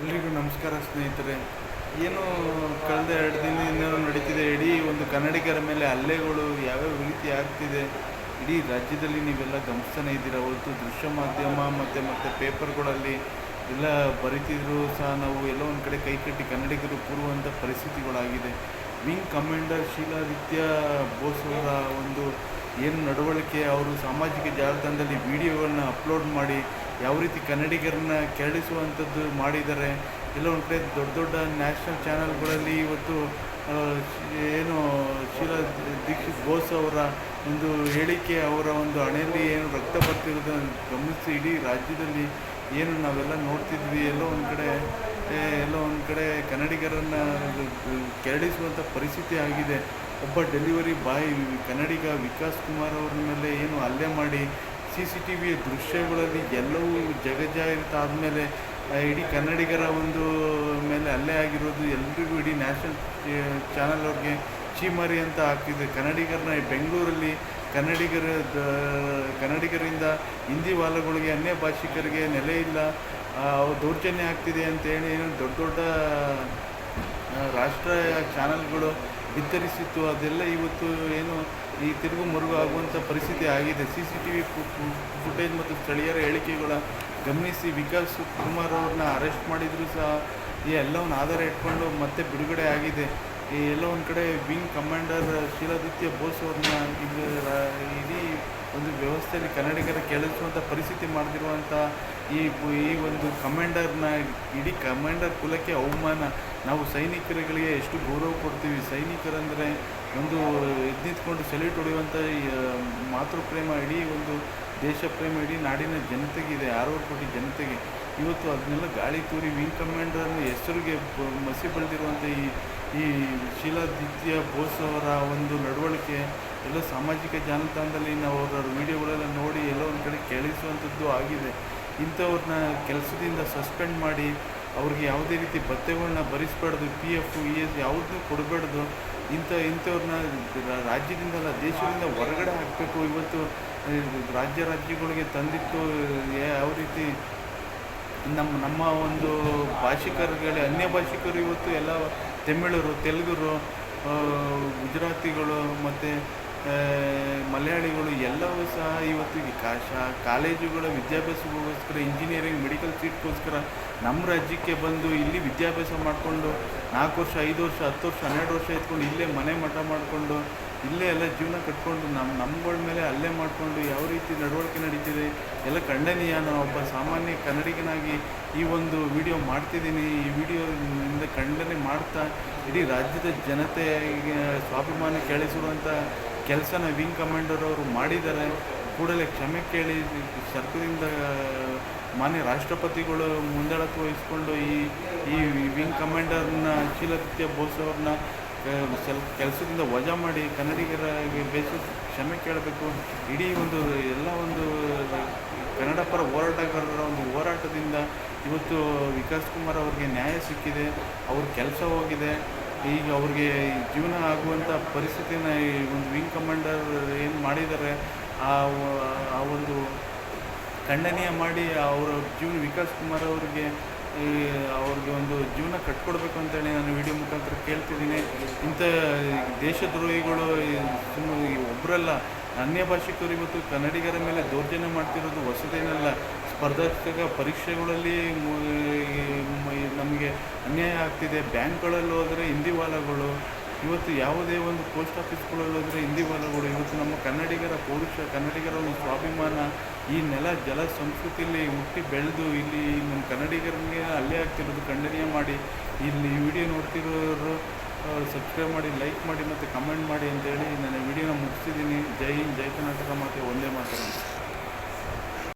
ಎಲ್ರಿಗೂ ನಮಸ್ಕಾರ ಸ್ನೇಹಿತರೆ. ಏನು ಕಳೆದ ಎರಡು ದಿನದಿಂದ ನಡೀತಿದೆ. ಇಡೀ ಒಂದು ಕನ್ನಡಿಗರ ಮೇಲೆ ಹಲ್ಲೆಗಳು ಯಾವ್ಯಾವ ರೀತಿ ಆಗ್ತಿದೆ. ಇಡೀ ರಾಜ್ಯದಲ್ಲಿ ನೀವೆಲ್ಲ ಗಮನಿಸ್ತಾನೆ ಇದ್ದೀರಾ? ಹೊರತು ದೃಶ್ಯ ಮಾಧ್ಯಮ ಮತ್ತು ಮತ್ತು ಪೇಪರ್ಗಳಲ್ಲಿ ಎಲ್ಲ ಬರಿತಿದ್ರು ಸಹ ನಾವು ಎಲ್ಲ ಒಂದು ಕಡೆ ಕೈ ಕಟ್ಟಿ ಕನ್ನಡಿಗರು ಕೂರುವಂಥ ಪರಿಸ್ಥಿತಿಗಳಾಗಿದೆ. ವಿಂಗ್ ಕಮಾಂಡರ್ ಶೀಲಾದಿತ್ಯ ಬೋಸ್ ಅವರ ಒಂದು ಏನು ನಡವಳಿಕೆ, ಅವರು ಸಾಮಾಜಿಕ ಜಾಲತಾಣದಲ್ಲಿ ವಿಡಿಯೋಗಳನ್ನ ಅಪ್ಲೋಡ್ ಮಾಡಿ ಯಾವ ರೀತಿ ಕನ್ನಡಿಗರನ್ನ ಕೆರಳಿಸುವಂಥದ್ದು ಮಾಡಿದ್ದಾರೆ. ಎಲ್ಲ ಒಂದು ಕಡೆ ದೊಡ್ಡ ದೊಡ್ಡ ನ್ಯಾಷನಲ್ ಚಾನಲ್ಗಳಲ್ಲಿ ಇವತ್ತು ಏನು ಶೀಲಾ ದೀಕ್ಷಿತ್ ಬೋಸ್ ಅವರ ಒಂದು ಹೇಳಿಕೆ, ಅವರ ಒಂದು ಹಣೆಯಲ್ಲಿ ಏನು ರಕ್ತ ಬರ್ತಿರೋದನ್ನು ಗಮನಿಸಿ ಇಡೀ ರಾಜ್ಯದಲ್ಲಿ ಏನು ನಾವೆಲ್ಲ ನೋಡ್ತಿದ್ವಿ. ಎಲ್ಲೋ ಒಂದು ಕಡೆ ಎಲ್ಲೋ ಒಂದು ಕಡೆ ಕನ್ನಡಿಗರನ್ನು ಕೆರಳಿಸುವಂಥ ಪರಿಸ್ಥಿತಿ ಆಗಿದೆ. ಒಬ್ಬ ಡೆಲಿವರಿ ಬಾಯ್ ಕನ್ನಡಿಗ ವಿಕಾಸ್ ಕುಮಾರ್ ಅವ್ರ ಮೇಲೆ ಏನು ಹಲ್ಲೆ ಮಾಡಿ ಸಿ ಸಿ ಟಿ ವಿಯ ದೃಶ್ಯಗಳಲ್ಲಿ ಎಲ್ಲವೂ ಜಗಜಾಹಿರ ಆದಮೇಲೆ ಇಡೀ ಕನ್ನಡಿಗರ ಒಂದು ಮೇಲೆ ಅಲ್ಲೇ ಆಗಿರೋದು ಎಲ್ರಿಗೂ ಇಡೀ ನ್ಯಾಷನಲ್ ಚಾನಲ್ ಅವ್ರಿಗೆ ಚೀಮಾರಿ ಅಂತ ಆಗ್ತಿದೆ. ಕನ್ನಡಿಗರನ್ನ ಬೆಂಗಳೂರಲ್ಲಿ ಕನ್ನಡಿಗರ ಕನ್ನಡಿಗರಿಂದ ಹಿಂದಿ ವಾಲಗಳಿಗೆ, ಅನ್ಯ ಭಾಷಿಕರಿಗೆ ನೆಲೆ ಇಲ್ಲ. ದೌರ್ಜನ್ಯ ಆಗ್ತಿದೆ ಅಂತೇಳಿ ದೊಡ್ಡ ದೊಡ್ಡ ರಾಷ್ಟ್ರ ಚಾನಲ್ಗಳು ಬಿತ್ತರಿಸಿತ್ತು ಅದೆಲ್ಲ ಇವತ್ತು ಏನು ಈ ತಿರುಗು ಮರುಗು ಆಗುವಂಥ ಪರಿಸ್ಥಿತಿ ಆಗಿದೆ. C C T V footage ಮತ್ತು ಸ್ಥಳೀಯರ ಹೇಳಿಕೆಗಳ ಗಮನಿಸಿ ವಿಕಾಸ್ ಕುಮಾರ್ ಅವ್ರನ್ನ ಅರೆಸ್ಟ್ ಮಾಡಿದರೂ ಸಹ. ಈ ಎಲ್ಲವನ್ನು ಆಧಾರ ಇಟ್ಕೊಂಡು ಮತ್ತೆ ಬಿಡುಗಡೆ ಆಗಿದೆ. ಈ ಎಲ್ಲ ಒಂದು ಕಡೆ ವಿಂಗ್ ಕಮಾಂಡರ್ ಶೀಲಾದಿತ್ಯ ಬೋಸ್ ಅವ್ರನ್ನ ಇದು ಇಡೀ ಒಂದು ವ್ಯವಸ್ಥೆಯಲ್ಲಿ ಕನ್ನಡಿಗರ ಕೆಳಿಸುವಂಥ ಪರಿಸ್ಥಿತಿ ಮಾಡ್ತಿರುವಂಥ ಈ ಈ ಒಂದು ಕಮಾಂಡರ್ನ ಇಡೀ ಕಮಾಂಡರ್ ಕುಲಕ್ಕೆ ಅವಮಾನ. ನಾವು ಸೈನಿಕರುಗಳಿಗೆ ಎಷ್ಟು ಗೌರವ ಕೊಡ್ತೀವಿ. ಸೈನಿಕರಂದರೆ ಒಂದು ಎದ್ದು ನಿಂತ್ಕೊಂಡು ಸೆಲ್ಯೂಟ್ ಹೊಡೆಯುವಂಥ ಮಾತೃ ಪ್ರೇಮ ಇಡೀ ಒಂದು ದೇಶ ಪ್ರೇಮ ಇಡೀ ನಾಡಿನ ಜನತೆಗೆ ಇದೆ ಆರೂವರೆ ಕೋಟಿ ಜನತೆಗೆ. ಇವತ್ತು ಅದನ್ನೆಲ್ಲ ಗಾಳಿ ತೂರಿ ವಿಂಗ್ ಕಮಾಂಡರ್ನ ಹೆಸರಿಗೆ ಮಸಿ ಬೆಳೆದಿರುವಂಥ ಈ ಈ ಶೀಲಾದಿತ್ಯ ಬೋಸ್ ಅವರ ಒಂದು ನಡವಳಿಕೆ, ಎಲ್ಲ ಸಾಮಾಜಿಕ ಜಾಲತಾಣದಲ್ಲಿ ನಾವು ಅವರ ವೀಡಿಯೋಗಳೆಲ್ಲ ನೋಡಿ ಎಲ್ಲೋ ಒಂದು ಕಡೆ ಕೇಳಿಸುವಂಥದ್ದು ಆಗಿದೆ. ಇಂಥವ್ರನ್ನ ಕೆಲಸದಿಂದ ಸಸ್ಪೆಂಡ್ ಮಾಡಿ ಅವ್ರಿಗೆ ಯಾವುದೇ ರೀತಿ ಭತ್ಯೆಗಳನ್ನ ಭರಿಸ್ಬಾರ್ದು ಪಿ ಎಫ್ ಇ ಎಸ್ ಯಾವುದನ್ನೂ ಕೊಡಬಾರ್ದು. ಇಂಥ ಇಂಥವ್ರನ್ನ ರಾಜ್ಯದಿಂದಲ್ಲ, ದೇಶದಿಂದ ಹೊರಗಡೆ ಹಾಕಬೇಕು. ಇವತ್ತು ರಾಜ್ಯ ರಾಜ್ಯಗಳಿಗೆ ತಂದಿತ್ತು ಯಾವ ರೀತಿ ನಮ್ಮ ನಮ್ಮ ಒಂದು ಭಾಷಿಕರುಗಳೇ, ಅನ್ಯ ಭಾಷಿಕರು ಇವತ್ತು ಎಲ್ಲ ತಮಿಳರು, ತೆಲುಗರು ಗುಜರಾತಿಗಳು ಮತ್ತು ಮಲಯಾಳಿಗಳು ಎಲ್ಲವೂ ಸಹ ಇವತ್ತು ಈ ಕಾ ಶಾ ಕಾಲೇಜುಗಳ ವಿದ್ಯಾಭ್ಯಾಸಕ್ಕೋಸ್ಕರ ಇಂಜಿನಿಯರಿಂಗ್ ಮೆಡಿಕಲ್ ಸೀಟ್ಗೋಸ್ಕರ ನಮ್ಮ ರಾಜ್ಯಕ್ಕೆ ಬಂದು ಇಲ್ಲಿ ವಿದ್ಯಾಭ್ಯಾಸ ಮಾಡಿಕೊಂಡು ನಾಲ್ಕು ವರ್ಷ, ಐದು ವರ್ಷ, ಹತ್ತು ವರ್ಷ, ಹನ್ನೆರಡು ವರ್ಷ ಇದ್ಕೊಂಡು ಇಲ್ಲೇ ಮನೆ ಮಠ ಮಾಡಿಕೊಂಡು ಇಲ್ಲೇ ಎಲ್ಲ ಜೀವನ ಕಟ್ಕೊಂಡು ನಮ್ಮ ನಮ್ಮಗಳ ಮೇಲೆ ಅಲ್ಲೇ ಮಾಡಿಕೊಂಡು ಯಾವ ರೀತಿ ನಡವಳಿಕೆ ನಡೀತಿದೆ, ಎಲ್ಲ ಖಂಡನೀಯ ನಾನು ಒಬ್ಬ ಸಾಮಾನ್ಯ ಕನ್ನಡಿಗನಾಗಿ ಈ ಒಂದು ವಿಡಿಯೋ ಮಾಡ್ತಿದ್ದೀನಿ. ಈ ವಿಡಿಯೋದಿಂದ ಖಂಡನೆ ಮಾಡ್ತಾ ಇಡೀ ರಾಜ್ಯದ ಜನತೆಗೆ ಸ್ವಾಭಿಮಾನ ಕೇಳಿಸಿರುವಂಥ ಕೆಲಸನ ವಿಂಗ್ ಕಮಾಂಡರ್ ಅವರು ಮಾಡಿದ್ದಾರೆ. ಕೂಡಲೇ ಕ್ಷಮೆ ಕೇಳಿ ಸರ್ಕಾರದಿಂದ ಮಾನ್ಯ ರಾಷ್ಟ್ರಪತಿಗಳು ಮುಂದಾಳತ್ವ ವಹಿಸ್ಕೊಂಡು ಈ ಈ ವಿಂಗ್ ಕಮಾಂಡರ್ನ ಶೀಲಾದಿತ್ಯ ಬೋಸ್ ಅವ್ರನ್ನ ಕೆಲಸದಿಂದ ವಜಾ ಮಾಡಿ ಕನ್ನಡಿಗರಾಗಿ ಬೇಸಿ ಕ್ಷಮೆ ಕೇಳಬೇಕು. ಇಡೀ ಒಂದು ಎಲ್ಲ ಒಂದು ಕನ್ನಡ ಪರ ಹೋರಾಟಗಾರರ ಒಂದು ಹೋರಾಟದಿಂದ ಇವತ್ತು ವಿಕಾಸ್ ಕುಮಾರ್ ಅವ್ರಿಗೆ ನ್ಯಾಯ ಸಿಕ್ಕಿದೆ. ಅವ್ರ ಕೆಲಸ ಹೋಗಿದೆ. ಈಗ ಅವ್ರಿಗೆ ಜೀವನ ಆಗುವಂಥ ಪರಿಸ್ಥಿತಿನ ಈ ಒಂದು ವಿಂಗ್ ಕಮಾಂಡರ್ ಏನು ಮಾಡಿದ್ದಾರೆ, ಆ ಆ ಒಂದು ಖಂಡನೀಯ ಮಾಡಿ ಅವರ ಜೀವನ ವಿಕಾಸ್ ಕುಮಾರ್ ಅವರಿಗೆ ಈ, ಅವ್ರಿಗೆ ಒಂದು ಜೀವನ ಕಟ್ಕೊಡ್ಬೇಕು ಅಂತೇಳಿ ನಾನು ವಿಡಿಯೋ ಮುಖಾಂತರ ಕೇಳ್ತಿದ್ದೀನಿ. ಇಂಥ ದೇಶದ್ರೋಹಿಗಳು ಸುಮ್ಮನೆ ಒಬ್ಬರಲ್ಲ ಅನ್ಯ ಭಾಷಿಕರು ಇವತ್ತು ಕನ್ನಡಿಗರ ಮೇಲೆ ದೌರ್ಜನ್ಯ ಮಾಡ್ತಿರೋದು ಹೊಸದೇನಲ್ಲ ಸ್ಪರ್ಧಾತ್ಮಕ ಪರೀಕ್ಷೆಗಳಲ್ಲಿ ಈ ನಮಗೆ ಅನ್ಯಾಯ ಆಗ್ತಿದೆ. ಬ್ಯಾಂಕ್ಗಳಲ್ಲಿ ಹೋದರೆ ಹಿಂದಿ ವಾಲಗಳು, ಇವತ್ತು ಯಾವುದೇ ಒಂದು ಪೋಸ್ಟ್ ಆಫೀಸ್ಗಳಲ್ಲಿ ಹೋದರೆ ಹಿಂದಿ ವಾಲಗಳು. ಇವತ್ತು ನಮ್ಮ ಕನ್ನಡಿಗರ ಪೌರುಷ, ಕನ್ನಡಿಗರ ಒಂದು ಸ್ವಾಭಿಮಾನ ಈ ನೆಲ ಜಲ ಸಂಸ್ಕೃತಿಯಲ್ಲಿ ಹುಟ್ಟಿ ಬೆಳೆದು ಇಲ್ಲಿ ನಮ್ಮ ಕನ್ನಡಿಗರಿಗೆ ಅಲ್ಲೇ ಆಗ್ತಿರೋದು ಖಂಡನೀಯ ಮಾಡಿ ಇಲ್ಲಿ ವಿಡಿಯೋ ನೋಡ್ತಿರೋರು ಸಬ್ಸ್ಕ್ರೈಬ್ ಮಾಡಿ ಲೈಕ್ ಮಾಡಿ ಮತ್ತು ಕಮೆಂಟ್ ಮಾಡಿ ಅಂತೇಳಿ ನಾನು ವಿಡಿಯೋನ ಮುಗಿಸಿದ್ದೀನಿ ಜೈ ಹಿಂದ್, ಜೈ ಕರ್ನಾಟಕ ಮತ್ತು ಒಂದೇ ಮಾತನಾಡಿ